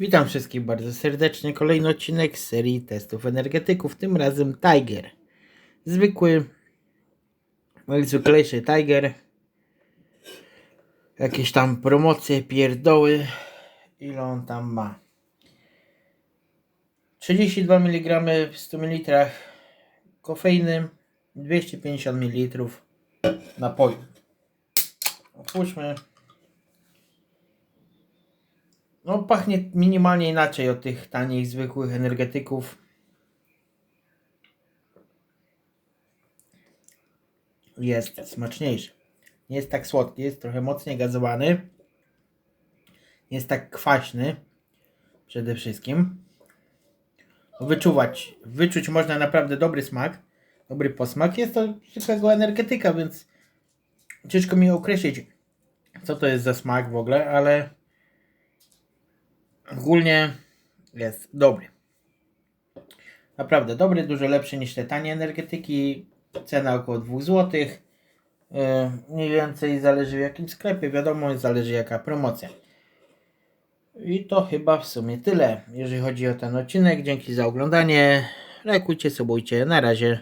Witam wszystkich bardzo serdecznie. Kolejny odcinek z serii testów energetyków. Tym razem Tiger. Zwykły, najzwyklejszy Tiger. Jakieś tam promocje, pierdoły. Ile on tam ma? 32 mg w 100 ml kofeiny, 250 ml napoju. Otwórzmy. No, pachnie minimalnie inaczej od tych tanich, zwykłych energetyków. Jest smaczniejszy. Nie jest tak słodki, jest trochę mocniej gazowany. Nie jest tak kwaśny. Przede wszystkim. Wyczuwać, wyczuć można naprawdę dobry smak. Dobry posmak. Jest to zwykłego energetyka, więc ciężko mi określić, co to jest za smak w ogóle, ale ogólnie jest dobry. Naprawdę dobry, dużo lepszy niż te tanie energetyki. Cena około 2 zł. Yy, mniej więcej zależy w jakim sklepie, wiadomo, zależy jaka promocja. I to chyba w sumie tyle, jeżeli chodzi o ten odcinek. Dzięki za oglądanie. Lajkujcie, subujcie. Na razie.